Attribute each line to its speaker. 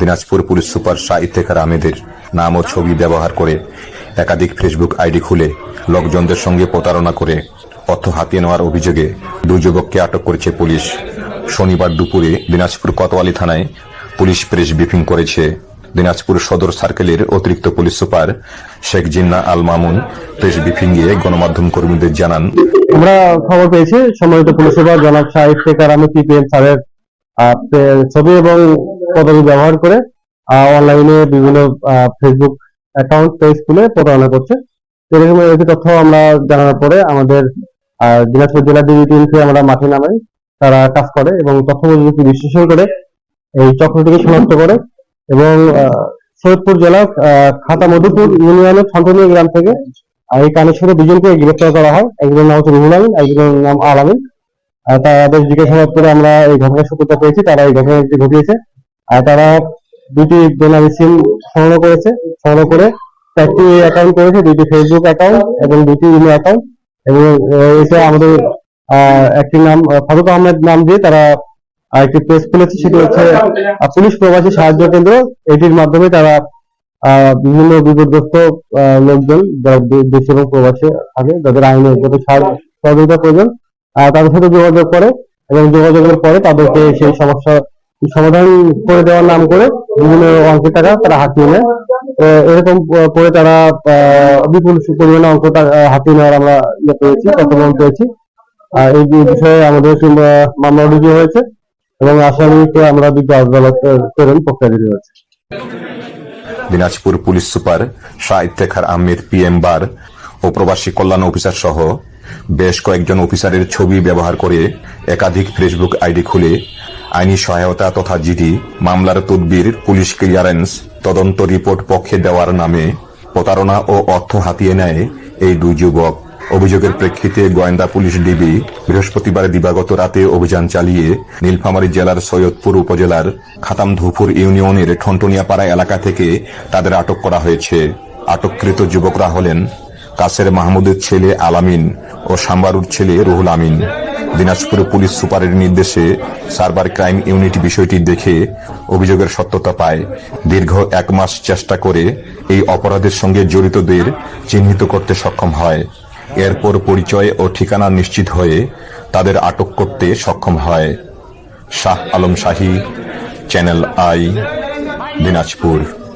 Speaker 1: Dinajpur police super Shah Iftekhar আহমেদের নাম ও ছবি ব্যবহার করে একাধিক ফেসবুক আইডি খুলে লোকজনদের সঙ্গে প্রতারণা করে অর্থ হাতিয়ে নেওয়ার অভিযোগে দুই যুবককে আটক করেছে পুলিশ। শনিবার দুপুরে দিনাজপুর কোতোয়ালি থানায় পুলিশ প্রেস ব্রিফিং করেছে। দিনাজপুর সদর সার্কেলের অতিরিক্ত police super Sheikh Jinnah Al Mamun press ব্রিফিংয়ে গণমাধ্যম কর্মীদের জানান,
Speaker 2: আমরা খবর পেয়েছি, সম্মানিত পুলিশ সুপার জনাব শাহিদ শেখার আমি পিপিএম স্যারের ছবি এবং পদবি ব্যবহার করে অনলাইনে বিভিন্ন ফেসবুক অ্যাকাউন্ট পেজ খুলে প্রতারণা করছে। এরকম একটি তথ্য আমরা জানার পরে আমাদের দিনাজপুর জেলা ডিবি টিমকে আমরা মাঠে নামাই তারা কাজ করে এবং তথ্য প্রযুক্তি বিশ্লেষণ করে এই চক্রটিকে শনাক্ত করে এবং সৈয়দপুর আহ, খাতা মধুপুর ইউনিয়নের সন্তনীয় গ্রাম থেকে এই কানেকশনে দুজনকে গ্রেপ্তার করা হয়। একজনের নাম হচ্ছে রুহুল আমিন একজনের নাম আলামিন আর তাদের জিজ্ঞাসাবাদ করে আমরা এই ঘটনার সত্যতা পেয়েছি তারা এই ঘটনাটি ঘটিয়েছে। আর তারা দুটি বেনামি সিম সংগ্রহ করেছে, সংগ্রহ করে চারটি অ্যাকাউন্ট করেছে, দুটি ফেসবুক অ্যাকাউন্ট এবং দুটি ইমেল অ্যাকাউন্ট এবং এটা আমাদের একটি নাম ফারুক আহমেদ নাম দিয়ে তারা একটি পেজ খুলেছে, সেটি হচ্ছে পুলিশ প্রবাসী সাহায্য কেন্দ্র। এটির মাধ্যমে তারা বিভিন্ন বিপদগ্রস্ত লোকজন যারা দেশে এবং প্রবাসে থাকে, যাদের আইনে যত সাহায্য সহযোগিতা প্রয়োজন তাদের সাথে যোগাযোগ করে এবং যোগাযোগের পরে তাদেরকে সেই সমস্যা সমাধান করে দেওয়ার নাম করে বিভিন্ন অঙ্কের টাকা তারা হাতিয়ে নেয়। এরকম করে তারা বিপুল পরিমাণে অঙ্ক হাতিয়ে নেওয়ার আমরা ইয়ে পেয়েছি তথ্যপ্রমাণ পেয়েছি। আর এই বিষয়ে আমাদের মামলা রুজু হয়েছে এবং আসামিকে আমরা দুটো আদালত প্রেরণ প্রক্রিয়া শুরু হয়েছে।
Speaker 1: Dinajpur police super Shah Iftekhar Ahmed PM বার ও প্রবাসী কল্যাণ অফিসার সহ বেশ কয়েকজন অফিসারের ছবি ব্যবহার করে একাধিক ফেসবুক আইডি খুলে আইনি সহায়তা তথা জিডি, মামলার তদবির, পুলিশ ক্লিয়ারেন্স, তদন্ত রিপোর্ট পক্ষে দেওয়ার নামে প্রতারণা ও অর্থ হাতিয়ে নেয় এই দুই যুবক। অভিযোগের প্রেক্ষিতে গোয়েন্দা পুলিশ ডিবি বৃহস্পতিবার দিবাগত রাতে অভিযান চালিয়ে নীলফামারী জেলার সৈয়দপুর উপজেলার খাতামধুপুর ইউনিয়নের ঠনটনিয়াপাড়া এলাকা থেকে তাদের আটক করা হয়েছে। আটককৃত যুবকরা হলেন কাসের মাহমুদের ছেলে আলামিন ও সাম্বারুর ছেলে রুহুল আমিন। দিনাজপুর পুলিশ সুপারের নির্দেশে সার্ভার ক্রাইম ইউনিট বিষয়টি দেখে অভিযোগের সত্যতা পায়। দীর্ঘ এক মাস চেষ্টা করে এই অপরাধের সঙ্গে জড়িতদের চিহ্নিত করতে সক্ষম হয়। এরপর পরিচয় ও ঠিকানা নিশ্চিত হয়ে তাদের আটক করতে সক্ষম হয়। Shah Alam Shahi, channel I, Dinajpur.